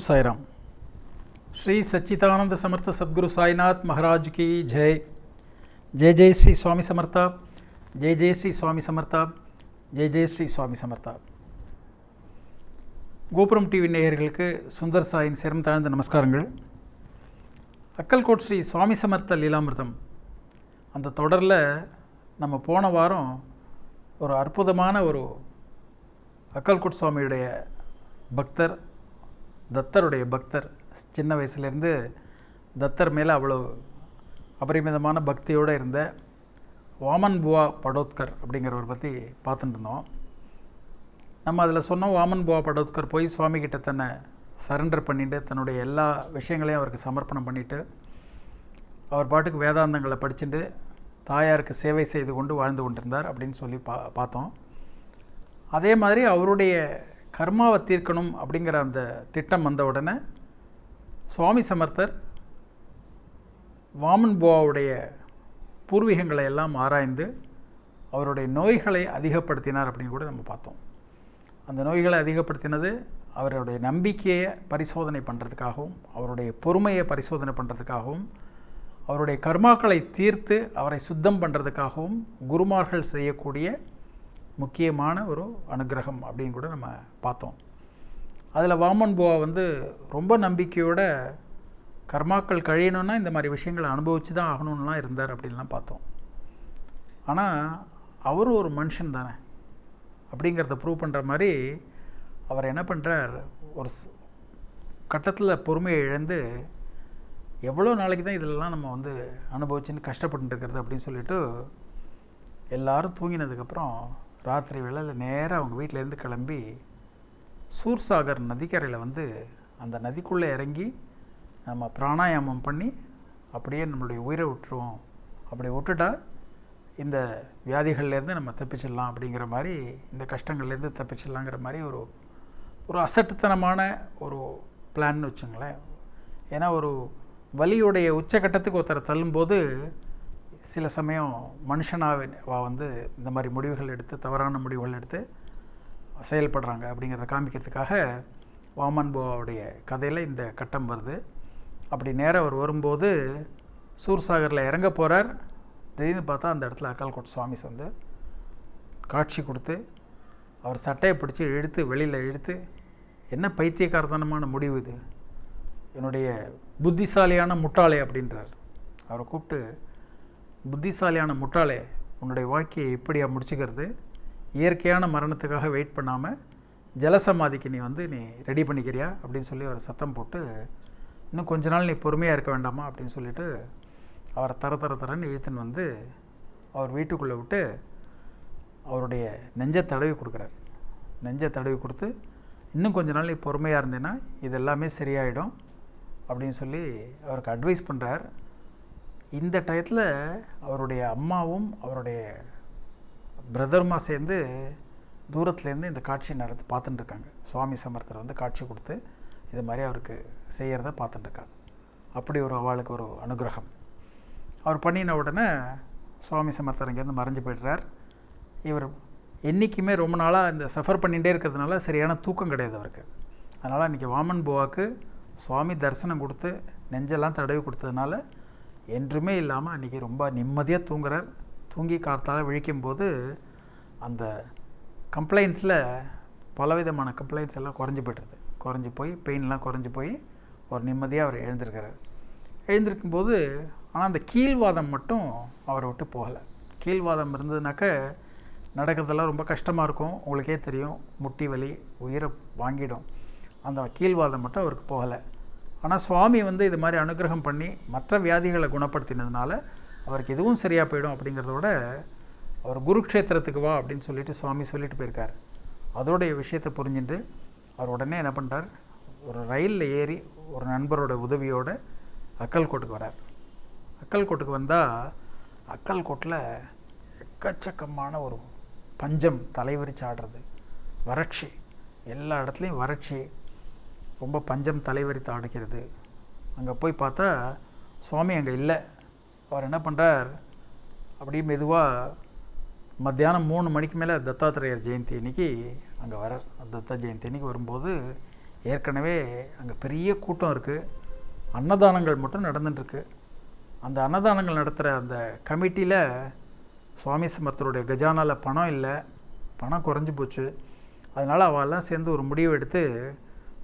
ஓம் சாய்ராம். ஸ்ரீ சச்சிதானந்த சமர்த்த சத்குரு சாய்நாத் மகாராஜ் கி ஜெய் ஜெய் ஜெய் ஸ்ரீ சுவாமி சமர்த்தா. ஜெய் ஜெய் ஸ்ரீ சுவாமி சமர்த்தா. ஜெய் ஜெய் ஸ்ரீ சுவாமி சமர்த்தா. கோபுரம் டிவி நேயர்களுக்கு சுந்தர் சாயின் சிரம் தாழ்ந்த நமஸ்காரங்கள். அக்கல்கோட் ஸ்ரீ சுவாமி சமர்த்த லீலாமிர்தம். அந்த தொடரில் நம்ம போன வாரம் ஒரு அற்புதமான ஒரு அக்கல்கோட் சுவாமியுடைய பக்தர் தத்தருடைய பக்தர். சின்ன வயசுலேருந்து தத்தர் மேலே அவ்வளோ அபரிமிதமான பக்தியோடு இருந்த வாமன் புவா படோத்கர் அப்படிங்கிறவரை பற்றி பார்த்துட்டு இருந்தோம். நம்ம அதில் சொன்னோம் வாமன் புவா படோத்கர் போய் சுவாமி கிட்ட தன்னை சரண்டர் பண்ணிட்டு தன்னுடைய எல்லா விஷயங்களையும் அவருக்கு சமர்ப்பணம் பண்ணிவிட்டு அவர் பாட்டுக்கு வேதாந்தங்களை படிச்சுட்டு தாயாருக்கு சேவை செய்து கொண்டு வாழ்ந்து கொண்டிருந்தார் அப்படின்னு சொல்லி பா பார்த்தோம். அதே மாதிரி அவருடைய கர்மாவை தீர்க்கணும் அப்படிங்கிற அந்த திட்டம் வந்த உடனே சுவாமி சமர்த்தர் வாமன் போவாவுடைய பூர்வீகங்களை எல்லாம் ஆராய்ந்து அவருடைய நோய்களை அதிகப்படுத்தினார் அப்படின்னு கூட நம்ம பார்த்தோம். அந்த நோய்களை அதிகப்படுத்தினது அவருடைய நம்பிக்கையை பரிசோதனை பண்ணுறதுக்காகவும் அவருடைய பொறுமையை பரிசோதனை பண்ணுறதுக்காகவும் அவருடைய கர்மாக்களை தீர்த்து அவரை சுத்தம் பண்ணுறதுக்காகவும் குருமார்கள் செய்யக்கூடிய முக்கியமான ஒரு அனுகிரகம் அப்படின்னு கூட நம்ம பார்த்தோம். அதில் வாமன் போவா வந்து ரொம்ப நம்பிக்கையோட கர்மாக்கள் கழியணும்னா இந்த மாதிரி விஷயங்களை அனுபவித்து தான் ஆகணும்லாம் இருந்தார் அப்படின்லாம் பார்த்தோம். ஆனால் அவரும் ஒரு மனுஷன் தானே. அப்படிங்கிறத ப்ரூவ் பண்ணுற மாதிரி அவர் என்ன பண்ணுறார் ஒரு கட்டத்தில் பொறுமையை இழந்து எவ்வளோ நாளைக்கு தான் இதெல்லாம் நம்ம வந்து அனுபவிச்சுன்னு கஷ்டப்பட்டு இருக்கிறது அப்படின்னு சொல்லிட்டு எல்லோரும் தூங்கினதுக்கப்புறம் ராத்திரி வேளையில் நேராக அவங்க வீட்டிலேருந்து கிளம்பி சூர்சாகர் நதிக்கரையில் வந்து அந்த நதிக்குள்ளே இறங்கி நம்ம பிராணாயாமம் பண்ணி அப்படியே நம்மளுடைய உயிரை விட்டுருவோம். அப்படி விட்டுட்டா இந்த வியாதிகள்லேருந்து நம்ம தப்பிச்சிடலாம் அப்படிங்கிற மாதிரி இந்த கஷ்டங்கள்லேருந்து தப்பிச்சிடலாங்கிற மாதிரி ஒரு ஒரு அசட்டுத்தனமான ஒரு பிளான்னு வச்சுங்களேன். ஏன்னா ஒரு வலியுடைய உச்சக்கட்டத்துக்கு ஒருத்தரை தள்ளும்போது சில சமயம் மனுஷனாவா வந்து இந்த மாதிரி முடிவுகள் எடுத்து தவறான முடிவுகள் எடுத்து செயல்படுறாங்க அப்படிங்கிறத காமிக்கிறதுக்காக வாமன் புவாவுடைய கதையில் இந்த கட்டம் வருது. அப்படி நேராக அவர் வரும்போது சூர்சாகரில் இறங்க போகிறார் திடீர்னு பார்த்தா அந்த இடத்துல அக்கால்கோட் சுவாமி வந்து காட்சி கொடுத்து அவர் சட்டையை பிடிச்சி இழுத்து வெளியில் இழுத்து என்ன பைத்தியக்காரத்தனமான முடிவு இது? என்னுடைய புத்திசாலியான முட்டாளே அப்படின்றார். அவரை கூப்பிட்டு புத்திசாலியான முட்டாளே உன்னுடைய வாழ்க்கையை எப்படியா முடிச்சுக்கிறது? இயற்கையான மரணத்துக்காக வெயிட் பண்ணாமல் ஜலசமாதிக்கு நீ வந்து நீ ரெடி பண்ணிக்கிறியா? அப்படின்னு சொல்லி ஒரு சத்தம் போட்டு இன்னும் கொஞ்ச நாள் நீ பொறுமையாக இருக்க வேண்டாமா? அப்படின்னு சொல்லிட்டு அவரை தர தர தரன்னு இழுத்துன்னு வந்து அவர் வீட்டுக்குள்ளே விட்டு அவருடைய நெஞ்சை தடவி கொடுக்குறாரு. நெஞ்சை தடவி கொடுத்து இன்னும் கொஞ்ச நாள் நீ பொறுமையாக இருந்தேன்னா இது எல்லாமே சரியாயிடும். அப்படின்னு சொல்லி அவருக்கு அட்வைஸ் பண்ணுறார் இந்த டயத்தில் அவருடைய அம்மாவும் அவருடைய பிரதருமா சேர்ந்து தூரத்துலேருந்து இந்த காட்சியை நடத்து பார்த்துட்டு இருக்காங்க சுவாமி சமர்த்தர் வந்து காட்சி கொடுத்து இது மாதிரி அவருக்கு செய்கிறத பார்த்துட்டுருக்காங்க. அப்படி ஒரு அவளுக்கு ஒரு அனுகிரகம். அவர் பண்ணின உடனே சுவாமி சமர்த்தர் இங்கேருந்து மறைஞ்சு போய்ட்றார். இவர் என்றைக்குமே ரொம்ப நாளாக இந்த சஃபர் பண்ணிகிட்டே இருக்கிறதுனால சரியான தூக்கம் கிடையாது அவருக்கு. அதனால் இன்றைக்கி வாமன் போவாக்கு சுவாமி தரிசனம் கொடுத்து நெஞ்செல்லாம் தடவி கொடுத்ததுனால என்றுமே இல்லாமல் அன்றைக்கி ரொம்ப நிம்மதியாக தூங்குறார். தூங்கி காத்தால் விழிக்கும்போது அந்த கம்ப்ளைண்ட்ஸில் பலவிதமான கம்ப்ளைண்ட்ஸ் எல்லாம் குறைஞ்சி போய்ட்டுருது குறைஞ்சி போய் பெயின்லாம் குறைஞ்சி போய் ஒரு நிம்மதியாக அவர் எழுந்திருக்கிறார். எழுந்திருக்கும்போது ஆனால் அந்த கீழ்வாதம் மட்டும் அவரை விட்டு போகலை. கீழ்வாதம் இருந்ததுனாக்க நடக்கிறதெல்லாம் ரொம்ப கஷ்டமாக இருக்கும். உங்களுக்கே தெரியும் முட்டி வலி உயிரை வாங்கிடும். அந்த கீழ்வாதம் மட்டும் அவருக்கு போகலை. ஆனால் சுவாமி வந்து இது மாதிரி அனுகிரகம் பண்ணி மற்ற வியாதிகளை குணப்படுத்தினதுனால அவருக்கு எதுவும் சரியாக போயிடும் அப்படிங்கிறத விட அவர் குருக்ஷேத்திரத்துக்கு வா அப்படின்னு சொல்லிட்டு சுவாமி சொல்லிட்டு போயிருக்கார். அதோடைய விஷயத்தை புரிஞ்சுட்டு அவர் உடனே என்ன பண்ணுறார் ஒரு ரயிலில் ஏறி ஒரு நண்பரோட உதவியோடு அக்கல்கோட்டுக்கு வரார். அக்கல்கோட்டுக்கு வந்தால் அக்கல்கோட்டில் எக்கச்சக்கமான ஒரு பஞ்சம் தலைவிரிச்சு ஆடுறது. வறட்சி. எல்லா இடத்துலையும் வறட்சி. ரொம்ப பஞ்சம் தலைவரித்து அடைக்கிறது அங்கே போய் பார்த்தா சுவாமி அங்கே இல்லை. அவர் என்ன பண்ணுறார் அப்படியே மெதுவாக மத்தியானம் மூணு மணிக்கு மேலே தத்தாத்திரேயர் ஜெயந்தி அன்னைக்கு அங்கே வரார் தத்தா ஜெயந்தி அன்னைக்கு வரும்போது ஏற்கனவே அங்கே பெரிய கூட்டம் இருக்குது அன்னதானங்கள் மட்டும் நடந்துட்டுருக்கு அந்த அன்னதானங்கள் நடத்துகிற அந்த கமிட்டியில் சுவாமி சமர்த்தருடைய கஜானாவில் பணம் இல்லை. பணம் குறைஞ்சி போச்சு. அதனால் அவெல்லாம் சேர்ந்து ஒரு முடிவு எடுத்து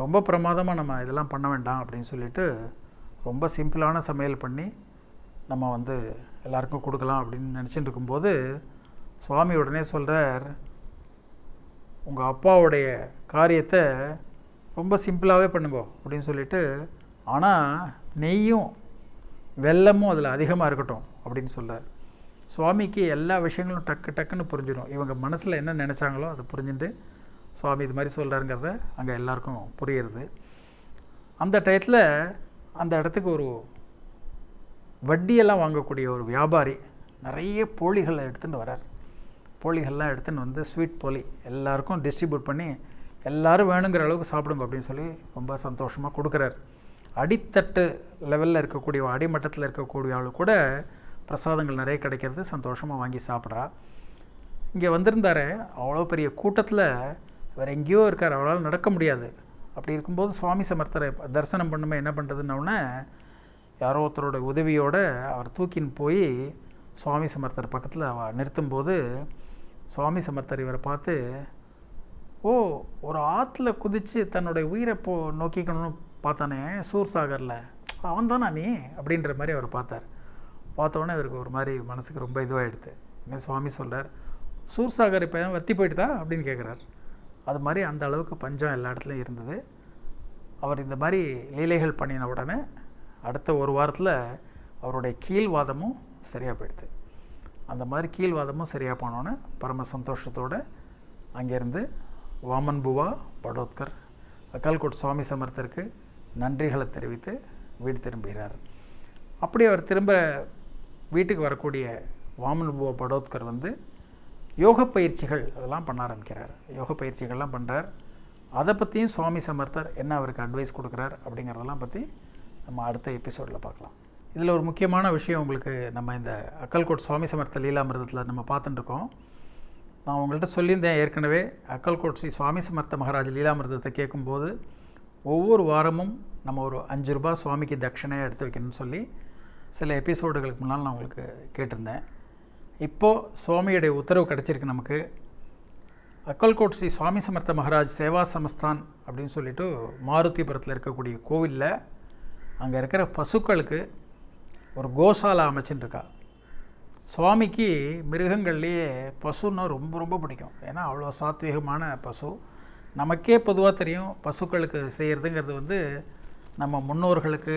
ரொம்ப பிரமாதமாக நம்ம இதெல்லாம் பண்ண வேண்டாம் அப்படின்னு சொல்லிட்டு ரொம்ப சிம்பிளான சமையல் பண்ணி நம்ம வந்து எல்லாருக்கும் கொடுக்கலாம் அப்படின்னு நினச்சிட்டு இருக்கும்போது சுவாமி உடனே சொல்கிறார் உங்கள் அப்பாவுடைய காரியத்தை ரொம்ப சிம்பிளாகவே பண்ணுங்க அப்படின்னு சொல்லிட்டு ஆனால் நெய்யும் வெள்ளமும் அதில் அதிகமாக இருக்கட்டும் அப்படின்னு சொல்கிறார் சுவாமிக்கு எல்லா விஷயங்களும் டக்கு டக்குன்னு புரிஞ்சிடும். இவங்க மனசில் என்ன நினச்சாங்களோ அதை புரிஞ்சுட்டு சுவாமி இது மாதிரி சொல்கிறாருங்கிறத அங்கே எல்லாருக்கும் புரியுறது. அந்த டயத்தில் அந்த இடத்துக்கு ஒரு வட்டியெல்லாம் வாங்கக்கூடிய ஒரு வியாபாரி நிறைய போலிகளை எடுத்துகிட்டு வரார். போலிகள்லாம் எடுத்துன்னு வந்து ஸ்வீட் போலி எல்லாருக்கும் டிஸ்ட்ரிபியூட் பண்ணி எல்லாரும் வேணுங்கிற அளவுக்கு சாப்பிடுங்க அப்படின்னு சொல்லி ரொம்ப சந்தோஷமாக கொடுக்குறார். அடித்தட்டு லெவலில் இருக்கக்கூடிய அடிமட்டத்தில் இருக்கக்கூடிய ஆளு கூட பிரசாதங்கள் நிறைய கிடைக்கிறது சந்தோஷமாக வாங்கி சாப்பிட்றா. இங்கே வந்திருந்தாரு அவ்வளோ பெரிய கூட்டத்தில் வேறு எங்கேயோ இருக்கார். அவரால் நடக்க முடியாது. அப்படி இருக்கும்போது சுவாமி சமர்த்தரை தரிசனம் பண்ணுமே என்ன பண்ணுறதுன்னொன்னே யாரோ ஒருத்தரோட உதவியோடு அவர் தூக்கின்னு போய் சுவாமி சமர்த்தர் பக்கத்தில் அவ நிறுத்தும்போது சுவாமி சமர்த்தர் இவரை பார்த்து ஓ ஒரு ஆற்றுல குதித்து தன்னுடைய உயிரை போ நோக்கிக்கணும்னு பார்த்தானே சூர்சாகரில் அவன் தானா நீ? அப்படின்ற மாதிரி அவர் பார்த்தார். பார்த்தோன்னே இவருக்கு ஒரு மாதிரி மனசுக்கு ரொம்ப இதுவாகிடுது இன்னும் சுவாமி சொல்கிறார் சூர்சாகர் இப்போ வத்தி போயிட்டுதா? அப்படின்னு கேட்குறாரு அது மாதிரி அந்த அளவுக்கு பஞ்சம் எல்லா இடத்துலையும் இருந்தது. அவர் இந்த மாதிரி லீலைகள் பண்ணின உடனே அடுத்த ஒரு வாரத்தில் அவருடைய கீழ்வாதமும் சரியாக போயிடுது. அந்த மாதிரி கீழ்வாதமும் சரியாக போனோன்னே பரம சந்தோஷத்தோடு அங்கேருந்து வாமன் புவா படோத்கர் அக்கால்கோட் சுவாமி சமர்த்தருக்கு நன்றிகளை தெரிவித்து வீடு திரும்புகிறார். அப்படி அவர் திரும்ப வீட்டுக்கு வரக்கூடிய வாமன் புவா படோத்கர் வந்து யோக பயிற்சிகள் அதெல்லாம் பண்ண ஆரம்பிக்கிறார். யோக பயிற்சிகள்லாம் பண்ணுறார் அதை பற்றியும் சுவாமி சமர்த்தர் என்ன அவருக்கு அட்வைஸ் கொடுக்குறார் அப்படிங்கிறதெல்லாம் பற்றி நம்ம அடுத்த எபிசோடில் பார்க்கலாம். இதில் ஒரு முக்கியமான விஷயம் உங்களுக்கு நம்ம இந்த அக்கல்கோட் சுவாமி சமர்த்த லீலாமிரதத்தில் நம்ம பார்த்துட்டுருக்கோம். நான் உங்கள்கிட்ட சொல்லியிருந்தேன் ஏற்கனவே அக்கல்கோட் ஸ்ரீ சுவாமி சமர்த்த மகாராஜ் லீலாமிரதத்தை கேட்கும்போது ஒவ்வொரு வாரமும் நம்ம ஒரு அஞ்சு ரூபா சுவாமிக்கு தட்சிணையாக எடுத்து வைக்கணும்னு சொல்லி சில எபிசோடுகளுக்கு முன்னால் நான் உங்களுக்கு கேட்டிருந்தேன். இப்போது சுவாமியுடைய உத்தரவு கிடச்சிருக்கு நமக்கு. அக்கல்கோட் ஸ்ரீ சுவாமி சமர்த்த மகாராஜ் சேவா சமஸ்தான் அப்படின்னு சொல்லிட்டு மாருதிபுரத்தில் இருக்கக்கூடிய கோவிலில் அங்கே இருக்கிற பசுக்களுக்கு ஒரு கோசாலா அமைச்சுட்டுருக்கா சுவாமிக்கு மிருகங்கள்லேயே பசுன்னா ரொம்ப ரொம்ப பிடிக்கும். ஏன்னா அவ்வளோ சாத்வீகமான பசு. நமக்கே பொதுவாக தெரியும் பசுக்களுக்கு செய்கிறதுங்கிறது வந்து நம்ம முன்னோர்களுக்கு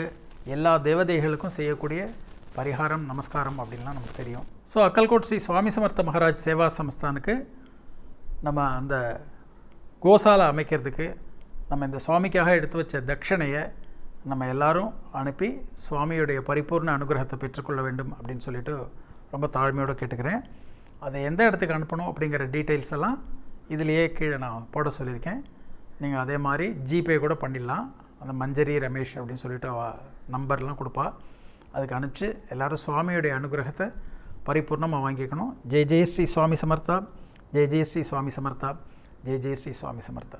எல்லா தேவதைகளுக்கும் செய்யக்கூடிய பரிகாரம் நமஸ்காரம் அப்படின்லாம் நமக்கு தெரியும். ஸோ அக்கல்கோட் ஸ்ரீ சுவாமி சமர்த்த மகாராஜ் சேவா சமஸ்தானுக்கு நம்ம அந்த கோசாலை அமைக்கிறதுக்கு நம்ம இந்த சுவாமிக்காக எடுத்து வச்ச தட்சணையை நம்ம எல்லாரும் அனுப்பி சுவாமியுடைய பரிபூர்ண அனுகிரகத்தை பெற்றுக்கொள்ள வேண்டும் அப்படின்னு சொல்லிட்டு ரொம்ப தாழ்மையோடு கேட்டுக்கிறேன். அதை எந்த இடத்துக்கு அனுப்பணும் அப்படிங்கிற டீட்டெயில்ஸ் எல்லாம் இதுலேயே கீழே நான் போட சொல்லியிருக்கேன். நீங்கள் அதே மாதிரி ஜிபே கூட பண்ணிடலாம். அந்த மஞ்சரி ரமேஷ் அப்படின்னு சொல்லிட்டு நம்பர்லாம் கொடுப்பா. அதுக்கு அனுப்பிச்சு எல்லோரும் சுவாமியுடைய அனுகிரகத்தை பரிபூர்ணமாக வாங்கிக்கணும். ஜெய் ஜெய் ஸ்ரீ சுவாமி சமர்த்தா. ஜெய் ஜெய் ஸ்ரீ சுவாமி சமர்த்தா. ஜெய் ஜெய் ஸ்ரீ சுவாமி சமர்த்தா.